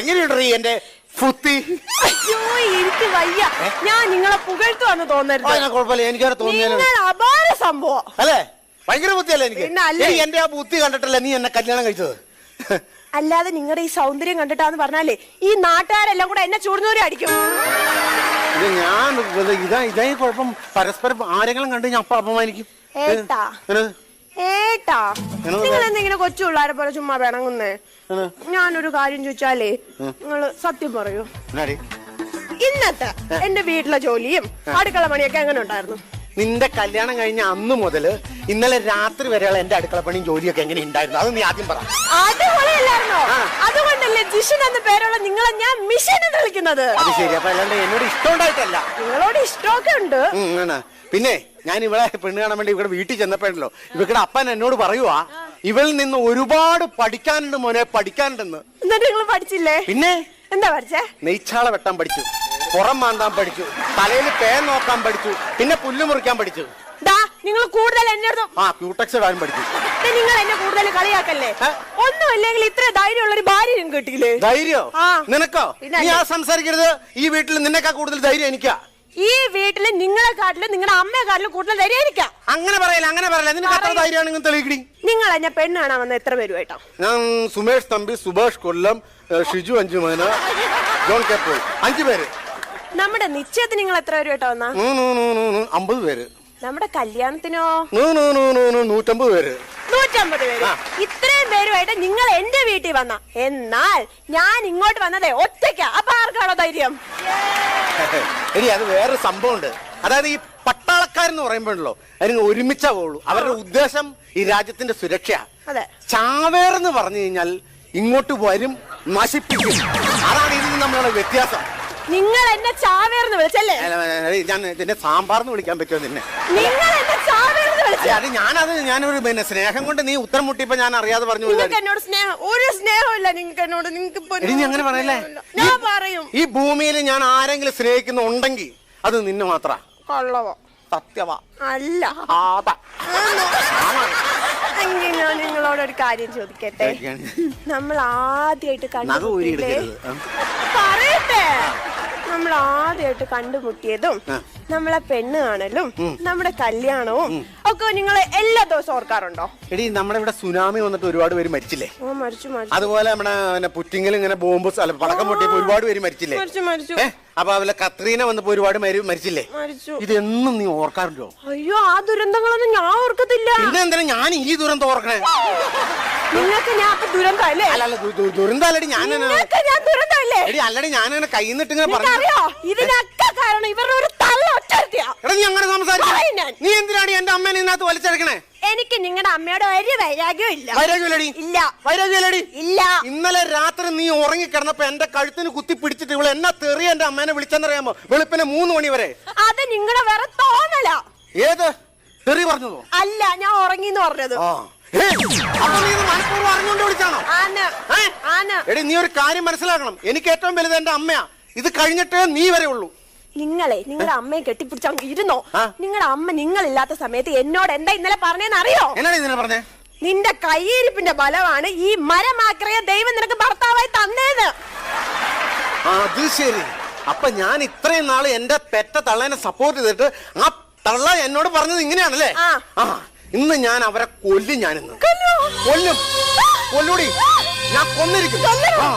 എങ്ങനെയുണ്ട് എന്റെ ഫുത്തി? അയ്യോ എനിക്ക് വയ്യ. ഞാൻ നിങ്ങളെ പുകഴ്ത്തുവാന്ന് തോന്നരുത്. അതിനെ കുഴപ്പമില്ല. എനിക്കവിടെ തോന്നിയാലും നിങ്ങൾ അപാര സംഭവം. അല്ലേ? ഭയങ്കര ബുദ്ധിയല്ലേ എനിക്ക്? പിന്നെ അല്ലേ? ഏയ്, എന്റെ ആ ബുദ്ധി കണ്ടിട്ടല്ലേ നീ എന്നെ കല്യാണം കഴിച്ചത്? അല്ലാതെ നിങ്ങളുടെ ഈ സൗന്ദര്യം കണ്ടിട്ടാന്ന് പറഞ്ഞാലേ ഈ നാട്ടുകാരെല്ലാം കൂടെ എന്നെ ചൂടുന്നവരെ അടിക്കും ഇത് ഞാൻ ഇത് ഇതാ ഇതേ കുഴപ്പം. പരസ്പരം ആരെങ്കിലും കണ്ട് ഞാൻ അപ്പൊ അപമാനിക്കും. ഏട്ടാ. ഏ, ഏട്ടാ? നിങ്ങൾ എന്തെങ്കിലും കൊച്ചു പിള്ളേരെ പോലെ ചുമ്മാ പിണങ്ങുന്നേ? ഞാനൊരു കാര്യം ചോദിച്ചാലേ നിങ്ങൾ സത്യം പറയൂ. ഇന്നത്തെ എന്റെ വീട്ടിലെ ജോലിയും അടുക്കള പണിയൊക്കെ എങ്ങനെ ഉണ്ടായിരുന്നു? നിന്റെ കല്യാണം കഴിഞ്ഞ അന്ന് മുതൽ ഇന്നലെ രാത്രി വരെയുള്ള എന്റെ അടുക്കള പണിയും ജോലിയൊക്കെ എങ്ങനെ ഉണ്ടായിരുന്നു? അത് നീ ആദ്യം പറ. അതുപോലെയല്ലായിരുന്നോ ആ. അതുകൊണ്ടല്ലേ ജിഷൻ എന്ന പേരുള്ള നിങ്ങളെ ഞാൻ മിഷൻ എന്ന് വിളിക്കുന്നത്. അത് ശരി. അപ്പൊ അല്ലാണ്ട് എന്നോട് ഇഷ്ടമുണ്ടായിട്ടല്ല നിങ്ങളോട് ഇഷ്ടമൊക്കെ ഉണ്ട്. ഉം, ആണ്. പിന്നെ ഞാൻ ഇവളെ പെണ്ണ് കാണാൻ വേണ്ടി ഇവിടെ വീട്ടിൽ ചെന്നപ്പോഴല്ലോ ഇവക്കടെ അപ്പൻ എന്നോട് പറയുവാ ഇവളിൽ നിന്ന് ഒരുപാട് പഠിക്കാനുണ്ട് മോനെ പഠിക്കാനുണ്ടെന്ന്. എന്നിട്ട് നിങ്ങൾ പഠിച്ചില്ലേ? പിന്നെ? എന്താ പഠിച്ചേ? നെയ്ച്ചാളെ വെട്ടാൻ പഠിച്ചു. പുറം മാന്താൻ പഠിച്ചു. തലയിൽ പേൻ നോക്കാൻ പഠിച്ചു. പിന്നെ പുല്ല് മുറിക്കാൻ പഠിച്ചു. നിങ്ങൾ കൂടുതൽ എന്നെ ആ ക്യൂടെക്സ് ഇടാൻ പഠിച്ചു. നിങ്ങൾ എന്നെ കൂടുതൽ കളിയാക്കല്ലേ? ഏ? ഒന്നും ഇല്ലെങ്കിൽ ഇത്ര ധൈര്യമുള്ള ഒരു ഭാര്യ കിട്ടിയില്ലേ? ധൈര്യോ. നിനക്കോ? നീ ആ സംസാരിക്കരുത്. ഈ വീട്ടിൽ നിന്നെക്കാ കൂടുതൽ ധൈര്യം എനിക്കാ. ഈ വീട്ടിൽ നിങ്ങളെക്കാട്ടിലും നിങ്ങളുടെ അമ്മയെക്കാട്ടിലും കൂടുതൽ ധൈര്യമായിരിക്കാം അങ്ങനെ പറയല അങ്ങനെ പറയല നിനക്ക് അത്ര. ധൈര്യമാണെങ്കിൽ തെളിയിക്കടി നിങ്ങൾ എന്നെ പെണ്ണ് വന്ന എത്ര പേരുമായിട്ടാ ഞാൻ സുമേഷ് തമ്പി സുഭാഷ് കൊല്ലം ഷിജു അഞ്ചുമന ജോൺ കെപ്പോൾ അഞ്ചു പേര്. നമ്മുടെ നിശ്ചയത്തിന് നിങ്ങൾ എത്ര പേര് വന്നാ? നൂ, അമ്പത് പേര്. നമ്മുടെ കല്യാണത്തിനോ? നൂറ്റമ്പത് പേര്. നൂറ്റമ്പത് പേര്. ഇത്രയും പേരുമായിട്ട് നിങ്ങൾ എന്റെ വീട്ടിൽ വന്ന. എന്നാൽ ഞാൻ ഇങ്ങോട്ട് വന്നതേ ഒറ്റയ്ക്കാ. അപ്പൊ ആർക്കാണോ ധൈര്യം? എടി അത് വേറൊരു സംഭവമുണ്ട്. അതായത് ഈ പട്ടാളക്കാരെന്ന് പറയുമ്പോഴല്ലോ അതിന് ഒരുമിച്ചാ പോകുള്ളൂ അവരുടെ ഉദ്ദേശം ഈ രാജ്യത്തിന്റെ സുരക്ഷ അതെ. ചാവേറെന്ന് പറഞ്ഞു കഴിഞ്ഞാൽ ഇങ്ങോട്ട് വരും നശിപ്പിക്കും. അതാണ് ഇതിന് നമ്മളുടെ വ്യത്യാസം. നിങ്ങൾ എന്നെ ചാവേർന്ന് വിളിച്ചല്ലേ? ഞാൻ നിന്നെ സാമ്പാർന്ന് വിളിക്കാൻ പറ്റുമോ നിന്നെ? നിങ്ങൾ എന്നെ ചാവേർന്ന് വിളിച്ച? അത് ഞാനത് ഞാനൊരു പിന്നെ സ്നേഹം കൊണ്ട് നീ ഉത്തരം മുട്ടിയപ്പോ ഞാൻ അറിയാതെ പറഞ്ഞു നിങ്ങൾക്ക്. എന്നോട് സ്നേഹം ഒരു സ്നേഹമില്ല നിങ്ങൾക്ക് എന്നോട്. നിങ്ങൾക്ക് എടി അങ്ങനെ പറയല്ലേ? ഞാൻ പറയും. ഈ ഭൂമിയിൽ ഞാൻ ആരെങ്കിലും സ്നേഹിക്കുന്ന ഉണ്ടെങ്കിൽ അത് നിന്നെ മാത്ര. കള്ളവ? സത്യവാ. അല്ല. ആതാ. ഞാൻ നിങ്ങളോട് ഒരു കാര്യം ചോദിക്കട്ടെ? നമ്മൾ ആദ്യമായിട്ട് കണ്ടു. പറയട്ടെ. ആദ്യമായിട്ട് കണ്ടുമുട്ടിയതും നമ്മളെ പെണ്ണ് കാണലും നമ്മുടെ കല്യാണവും ഒക്കെ നിങ്ങൾ എല്ലാ ദിവസവും ഓർക്കാറുണ്ടോ? എടി നമ്മുടെ ഇവിടെ സുനാമി വന്നിട്ട് ഒരുപാട് പേര് മരിച്ചില്ലേ? ഓ മരിച്ചു മരിച്ചു. അതുപോലെ നമ്മുടെ പുറ്റിങ്ങൽ ഇങ്ങനെ ബോംബ് അല്ല പടക്കം പൊട്ടിയപ്പോ ഒരുപാട് പേര് മരിച്ചില്ലേ? മരിച്ചു മരിച്ചു. അപ്പൊ അവരെ കത്രീന വന്നപ്പോ ഒരുപാട് മരിച്ചില്ലേ? മരിച്ചു. ഇതെന്നും നീ ഓർക്കാറുണ്ടോ? അയ്യോ ആ ദുരന്തങ്ങളൊന്നും ഞാൻ ഓർക്കത്തില്ല. പിന്നെ എന്തിനാ ഞാൻ ഈ ദുരന്തം ഓർക്കണേ? നിങ്ങൾക്ക് ഞാൻ അല്ലല്ല ഞാൻ നിങ്ങൾക്ക് എടി അല്ലടി ഞാൻ ഇങ്ങനെ പറഞ്ഞു അറിയോ ഇതിനൊക്കെ കാരണം ഇവരുടെ ഒരു തള്ള എടാ നീ അങ്ങനെ സംസാരിക്കും. നീ എന്തിനാടി എന്റെ അമ്മേനെ ഇതിനകത്ത് വലിച്ചെടുക്കണേ? എനിക്ക് നിങ്ങളുടെ അമ്മയുടെ ഒരു വൈരാഗ്യം ഇല്ല വൈരാഗ്യമില്ലടി. ഇല്ല. വൈരാഗ്യമില്ലടി. ഇല്ല. ഇന്നലെ രാത്രി നീ ഉറങ്ങി ഉറങ്ങിക്കിടന്നപ്പോ എന്റെ കഴുത്തിന് കുത്തി പിടിച്ചിട്ട് ഇവിടെ എന്നാ തെറി എന്റെ അമ്മേനെ വിളിച്ചെന്നറിയാമോ? വെളുപ്പിന് മൂന്ന് മണി വരെ. അത് നിങ്ങളുടെ വേറെ തോന്നല. ഏത്? തെറി പറഞ്ഞതോ? അല്ല ഞാൻ ഉറങ്ങിന്ന് പറഞ്ഞത്. ആ. ഏ, അപ്പൊ നീ നീ ഒരു കാര്യം മനസ്സിലാക്കണം. എനിക്ക് ഏറ്റവും വലുത് എന്റെ അമ്മയാ. ഇത് കഴിഞ്ഞിട്ടേ നീ വരെ ഉള്ളൂ. നിങ്ങളെ നിങ്ങളുടെ അമ്മയെ കെട്ടിപ്പിടിച്ച ഇരുന്നോ? നിങ്ങളുടെ അമ്മ നിങ്ങളില്ലാത്ത സമയത്ത് എന്നോട് എന്താ ഇന്നലെ പറഞ്ഞേന്ന് അറിയോ? എന്നാണ് ഇതിനെ പറഞ്ഞേ? നിന്റെ കൈയിരിപ്പിന്റെ ബലമാണ് ഈ മരമാക്രയ ദൈവം നിനക്ക് ഭർത്താവായി തന്നേത് അത് ശരി. അപ്പൊ ഞാൻ ഇത്രയും നാൾ എന്റെ പെറ്റ തള്ളേനെ സപ്പോർട്ട് ചെയ്തിട്ട് ആ തള്ള എന്നോട് പറഞ്ഞത് ഇങ്ങനെയാണല്ലേ? ആ. ഇന്ന് ഞാൻ അവരെ കൊല്ലും ഞാനിന്ന്. ഇന്ന് കൊല്ലും. കൊല്ലൂടി. ഞാൻ കൊന്നിരിക്കും കൊല്ലണോ? ആ